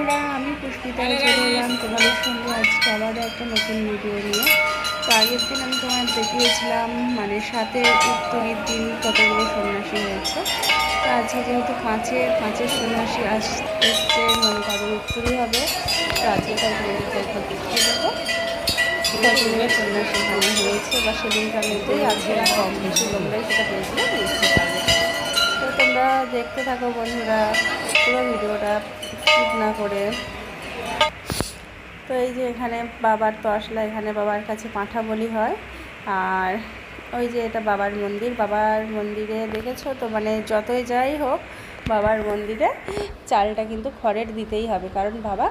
বন্ধুরা আমি পুষ্পিতা চলে এলাম তোমাদের সঙ্গে। আজকে আবারও একটা নতুন ভিডিও নিয়ে। তো আগের দিন আমি তোমার দেখিয়েছিলাম মানে সাথে উত্তরের দিন কতগুলো সন্ন্যাসী হয়েছে। তো আজকে যেহেতু পাঁচের পাঁচের সন্ন্যাসী আস এসছে মানে তাদের উত্তরই হবে তো আজকে তোমাদেরকে দেখিয়ে দেবো কতগুলো সন্ন্যাসী এখানে হয়েছে বা সেদিনকার মধ্যেই আজকে কম বেশি তোমরাই সেটা বুঝতে পারবে। তো তোমরা দেখতে থাকো বন্ধুরা পুরো ভিডিওটা। না করে। তো এই যে এখানে বাবার তো আসলে এখানে বাবার কাছে পাঁঠা বলি হয়। আর ওই যে এটা বাবার মন্দির। বাবার মন্দিরে দেখেছ তো? মানে যতই যাই হোক, বাবার মন্দিরে চালটা কিন্তু খড়ের দিতেই হবে। কারণ বাবা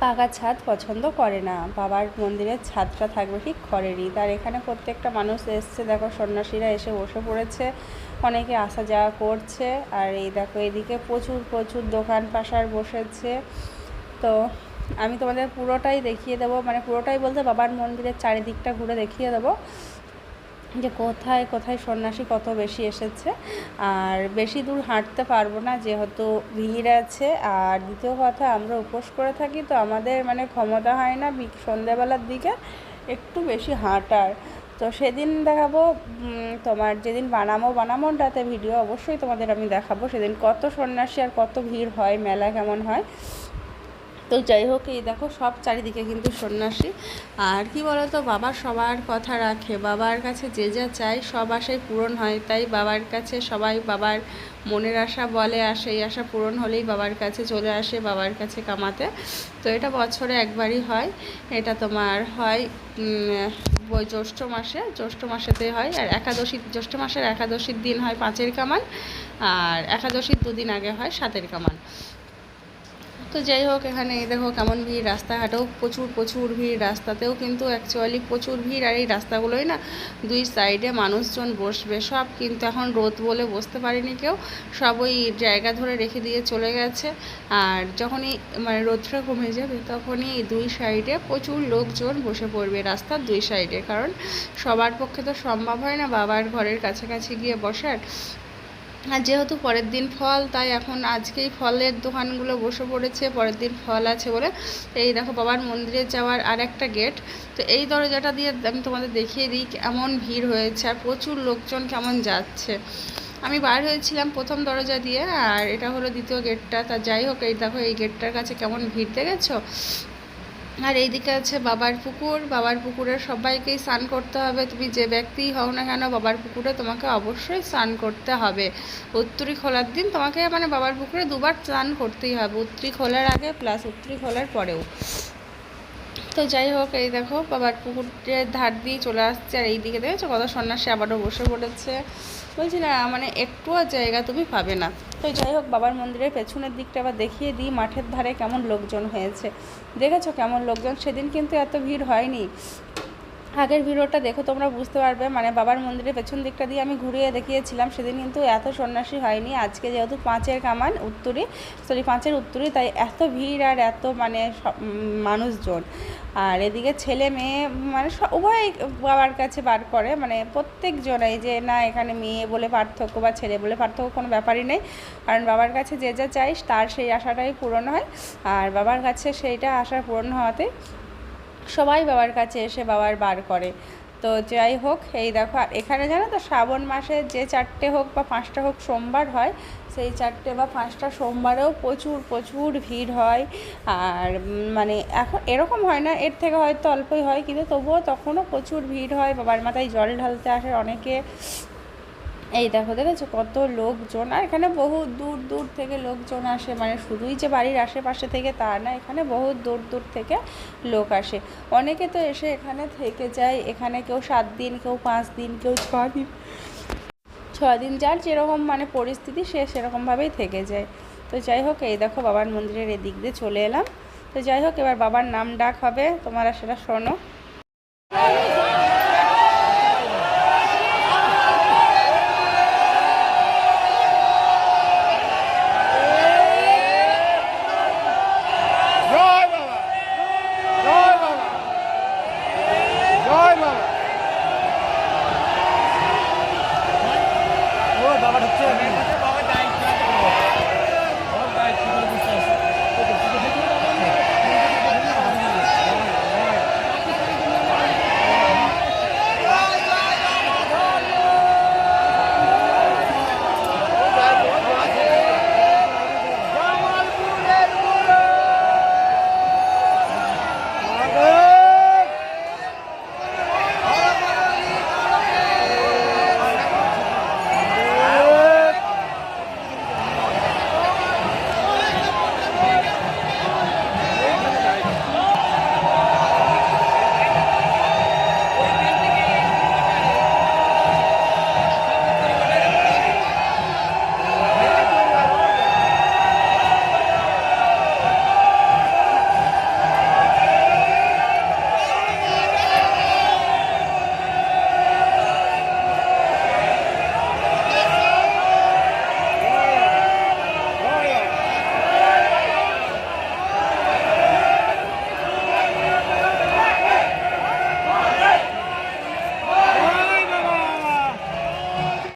পাকা ছাদ পছন্দ করে না। বাবার মন্দিরের ছাদটা থাকবে ঠিক খড়েরই। তার এখানে প্রত্যেকটা মানুষ এসছে। দেখো সন্ন্যাসীরা এসে বসে পড়েছে। অনেকে আসা যাওয়া করছে আর এই দেখো এদিকে প্রচুর প্রচুর দোকান পাশার বসেছে। তো আমি তোমাদের পুরোটাই দেখিয়ে দেবো। মানে পুরোটাই বলতে বাবার মন্দিরের চারিদিকটা ঘুরে দেখিয়ে দেবো যে কোথায় কোথায় সন্ন্যাসী কত বেশি এসেছে। আর বেশি দূর হাঁটতে পারব না, যেহেতু ভিড় আছে। আর দ্বিতীয় কথা, আমরা উপোস করে থাকি, তো আমাদের মানে ক্ষমতা হয় না সন্ধ্যাবেলার দিকে একটু বেশি হাঁটার। তো সেদিন দেখাবো তোমার যেদিন বানামো, বানামোটাতে ভিডিও অবশ্যই তোমাদের আমি দেখাবো। সেদিন কত সন্ন্যাসী আর কত ভিড় হয়, মেলা কেমন হয়। তো যাই হোক, এই দেখো সব চারিদিকে কিন্তু সন্ন্যাসী। আর কি বলতো বাবা সবার কথা রাখে। বাবার কাছে যে যা চাই সব আশাই পূরণ হয়। তাই বাবার কাছে সবাই বাবার মনের আশা বলে, আর সেই আশা পূরণ হলেই বাবার কাছে চলে আসে, বাবার কাছে কামাতে। তো এটা বছরে একবারই হয়। এটা তোমার হয় ওই জ্যৈষ্ঠ মাসে, জ্যৈষ্ঠ মাসেতে হয়, আর একাদশী, জ্যৈষ্ঠ মাসের একাদশীর দিন হয় পাঁচের কামান, আর একাদশীর দুদিন আগে হয় সাতের কামান। তো যাই হোক, এখানে দেখো কেমন ভিড়। রাস্তাঘাটেও প্রচুর প্রচুর ভিড়। রাস্তাতেও কিন্তু অ্যাকচুয়ালি প্রচুর ভিড়। আর এই রাস্তাগুলোই না, দুই সাইডে মানুষজন বসবে। সব কিন্তু এখন রোদ বলে বসতে পারেনি কেউ। সব ওই জায়গা ধরে রেখে দিয়ে চলে গেছে। আর যখনই মানে রোদটা কমে যাবে, তখনই দুই সাইডে প্রচুর লোকজন বসে পড়বে রাস্তার দুই সাইডে কারণ সবার পক্ষে তো সম্ভব হয় না বাবার ঘরের কাছাকাছি গিয়ে বসার। আর যেহেতু পরের দিন ফল, তাই এখন আজকেই ফলের দোকানগুলো বসে পড়েছে, পরের দিন ফল আছে বলে। এই দেখো বাবার মন্দিরে যাওয়ার আর একটা গেট তো এই দরজাটা দিয়ে আমি তোমাদের দেখিয়ে দিই কেমন ভিড় হয়েছে আর প্রচুর লোকজন কেমন যাচ্ছে। আমি বার হয়েছিলাম প্রথম দরজা দিয়ে আর এটা হলো দ্বিতীয় গেটটা তা যাই হোক, এই দেখো এই গেটটার কাছে কেমন ভিড় দেখেছ? আর এইদিকে আছে বাবার পুকুর। বাবার পুকুরে সবাইকেই স্নান করতে হবে। তুমি যে ব্যক্তি হও না কেন, বাবার পুকুরে তোমাকে অবশ্যই স্নান করতে হবে। উত্তরি খোলার দিন তোমাকে মানে বাবার পুকুরে দুবার স্নান করতেই হবে। উত্তরি খোলার আগে প্লাস উত্তরি খোলার পরেও। তো যাই হোক, এই দেখো বাবার পুকুরের ধার দিয়ে চলে আসছে আর এইদিকে দেখেছ কত সন্ন্যাসী আবারও বসে পড়েছে। বলছি, না মানে একটুও জায়গা তুমি পাবে না। তো যাই হোক, বাবার মন্দিরের পেছনের দিকটা আবার দেখিয়ে দিই, মাঠের ধারে কেমন লোকজন হয়েছে। দেখেছ কেমন লোকজন? সেদিন কিন্তু এত ভিড় হয়নি। আগের ভিডিওটা দেখো, তোমরা বুঝতে পারবে। মানে বাবার মন্দিরের পেছন দিকটা দিয়ে আমি ঘুরিয়ে দেখিয়েছিলাম, সেদিন কিন্তু এত সন্ন্যাসী হয়নি। আজকে যেহেতু পাঁচের কামান উত্তরি, সরি, পাঁচের উত্তরি, তাই এত ভিড় আর এত মানে মানুষজন। আর এদিকে ছেলে মেয়ে মানে উভয় বাবার কাছে বার করে। মানে প্রত্যেকজনাই যে না, এখানে মেয়ে বলে পার্থক্য বা ছেলে বলে পার্থক্য কোনো ব্যাপারই নেই। কারণ বাবার কাছে যে যা চাই, তার সেই আশাটাই পূরণ হয়। আর বাবার কাছে সেইটা আশা পূরণ হওয়াতে সবাই বাবার কাছে এসে বাবার বার করে। তো যাই হোক, এই দেখো, আর এখানে জানো তো শ্রাবণ মাসে যে চারটে হোক বা পাঁচটা হোক সোমবার হয়, সেই চারটে বা পাঁচটা সোমবারেও প্রচুর প্রচুর ভিড় হয়। আর মানে এখন এরকম হয় না, এর থেকে হয়তো অল্পই হয়, কিন্তু তবুও তখনও প্রচুর ভিড় হয়। বাবার মাথায় জল ঢালতে আসে অনেকে। এই দেখো, দেখেছ কত লোকজন? আর এখানে বহু দূর দূর থেকে লোকজন আসে মানে শুধুই যে বাড়ির আশেপাশে থেকে তা না, এখানে বহু দূর দূর থেকে লোক আসে। অনেকে তো এসে এখানে থেকে যায়, এখানে কেউ সাত দিন, কেউ পাঁচ দিন, কেউ ছ দিন। ছ দিন যার যেরকম মানে পরিস্থিতি, সে সেরকমভাবেই থেকে যায়। তো যাই হোক, এই দেখো বাবার মন্দিরের এদিক দিয়ে চলে এলাম। তো যাই হোক, এবার বাবার নাম ডাক হবে, তোমরা সেটা শোনো।